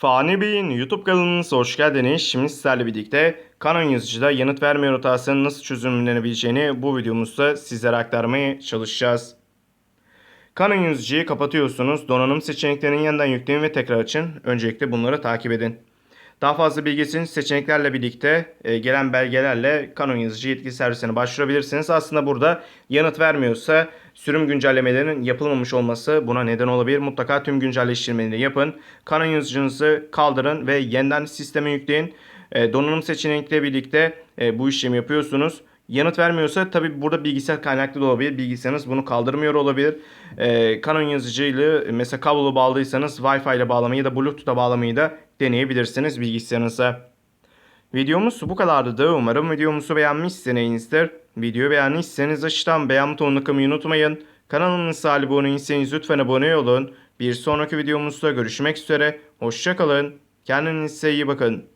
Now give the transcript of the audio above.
Fani Bey'in YouTube kanalınıza hoş geldiniz. Şimdi sizlerle birlikte Canon yazıcıda yanıt verme hatasının nasıl çözümlenebileceğini bu videomuzda sizlere aktarmaya çalışacağız. Canon yazıcıyı kapatıyorsunuz. Donanım seçeneklerini yeniden yükleyin ve tekrar açın. Öncelikle bunları takip edin. Daha fazla bilgi için seçeneklerle birlikte e, gelen belgelerle Canon yazıcı yetkili servisine başvurabilirsiniz. Aslında burada yanıt vermiyorsa sürüm güncellemelerinin yapılmamış olması buna neden olabilir. Mutlaka tüm güncelleştirmeleri yapın. Canon yazıcınızı kaldırın ve yeniden sisteme yükleyin. E, donanım seçenekle birlikte e, bu işlemi yapıyorsunuz. Yanıt vermiyorsa tabi burada bilgisayar kaynaklı da olabilir. Bilgisayarınız bunu kaldırmıyor olabilir. Ee, Canon yazıcıyla mesela kablolu bağlıysanız Wi-Fi ile bağlamayı da Bluetooth'a bağlamayı da deneyebilirsiniz bilgisayarınıza. Videomuz bu kadardı da umarım videomuzu beğenmişsinizdir. Videoyu beğendiyseniz aşağıdan beğen butonuna tıklamayı unutmayın. Kanalımıza abone değilseniz lütfen abone olun. Bir sonraki videomuzda görüşmek üzere. Hoşçakalın. Kendinize iyi bakın.